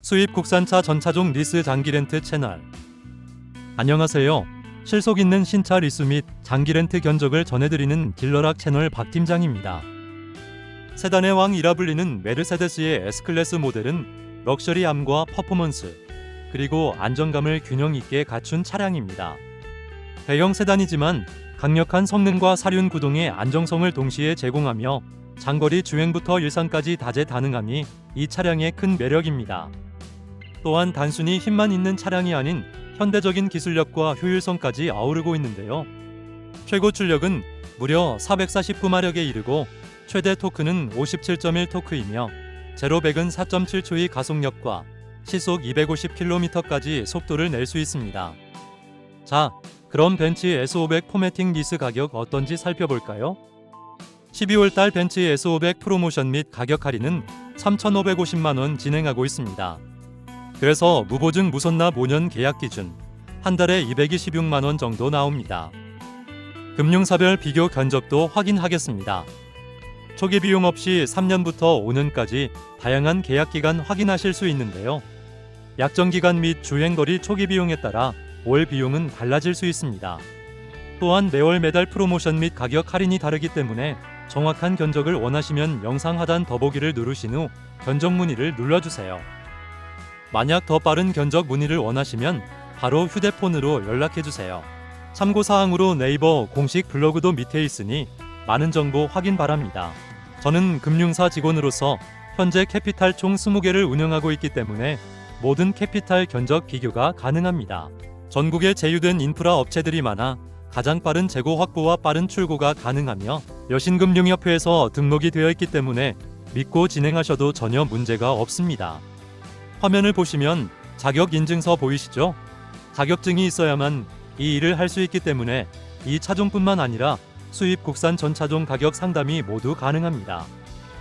수입 국산차 전차종 리스 장기 렌트 채널 안녕하세요. 실속 있는 신차 리스 및 장기 렌트 견적을 전해드리는 딜러락 채널 박 팀장입니다. 세단의 왕이라 불리는 메르세데스의 S클래스 모델은 럭셔리함과 퍼포먼스 그리고 안정감을 균형 있게 갖춘 차량입니다. 대형 세단이지만 강력한 성능과 사륜 구동의 안정성을 동시에 제공하며 장거리 주행부터 일상까지 다재다능함이 이 차량의 큰 매력입니다. 또한 단순히 힘만 있는 차량이 아닌 현대적인 기술력과 효율성까지 아우르고 있는데요. 최고 출력은 무려 449마력에 이르고 최대 토크는 57.1 토크이며 제로 100은 4.7초의 가속력과 시속 250km까지 속도를 낼 수 있습니다. 자, 그럼 벤츠 S500 포매팅 리스 가격 어떤지 살펴볼까요? 12월 달 벤츠 S500 프로모션 및 가격 할인은 3,550만 원 진행하고 있습니다. 그래서 무보증 무선납 5년 계약 기준 한 달에 226만 원 정도 나옵니다. 금융사별 비교 견적도 확인하겠습니다. 초기 비용 없이 3년부터 5년까지 다양한 계약 기간 확인하실 수 있는데요. 약정 기간 및 주행 거리 초기 비용에 따라 월 비용은 달라질 수 있습니다. 또한 매월 매달 프로모션 및 가격 할인이 다르기 때문에 정확한 견적을 원하시면 영상 하단 더보기를 누르신 후 견적 문의를 눌러주세요. 만약 더 빠른 견적 문의를 원하시면 바로 휴대폰으로 연락해 주세요. 참고 사항으로 네이버 공식 블로그도 밑에 있으니 많은 정보 확인 바랍니다. 저는 금융사 직원으로서 현재 캐피탈 총 20개를 운영하고 있기 때문에 모든 캐피탈 견적 비교가 가능합니다. 전국에 제휴된 인프라 업체들이 많아 가장 빠른 재고 확보와 빠른 출고가 가능하며 여신금융협회에서 등록이 되어 있기 때문에 믿고 진행하셔도 전혀 문제가 없습니다. 화면을 보시면 자격 인증서 보이시죠? 자격증이 있어야만 이 일을 할 수 있기 때문에 이 차종뿐만 아니라 수입 국산 전차종 가격 상담이 모두 가능합니다.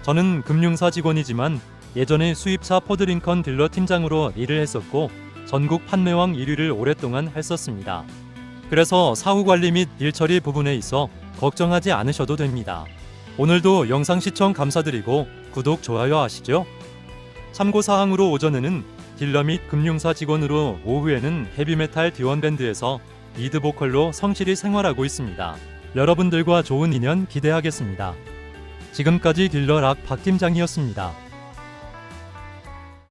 저는 금융사 직원이지만 예전에 수입차 포드링컨 딜러 팀장으로 일을 했었고 전국 판매왕 1위를 오랫동안 했었습니다. 그래서 사후 관리 및 일처리 부분에 있어 걱정하지 않으셔도 됩니다. 오늘도 영상 시청 감사드리고 구독, 좋아요 하시죠? 참고사항으로 오전에는 딜러 및 금융사 직원으로 오후에는 헤비메탈 디원밴드에서 리드 보컬로 성실히 생활하고 있습니다. 여러분들과 좋은 인연 기대하겠습니다. 지금까지 딜러 락 박 팀장이었습니다.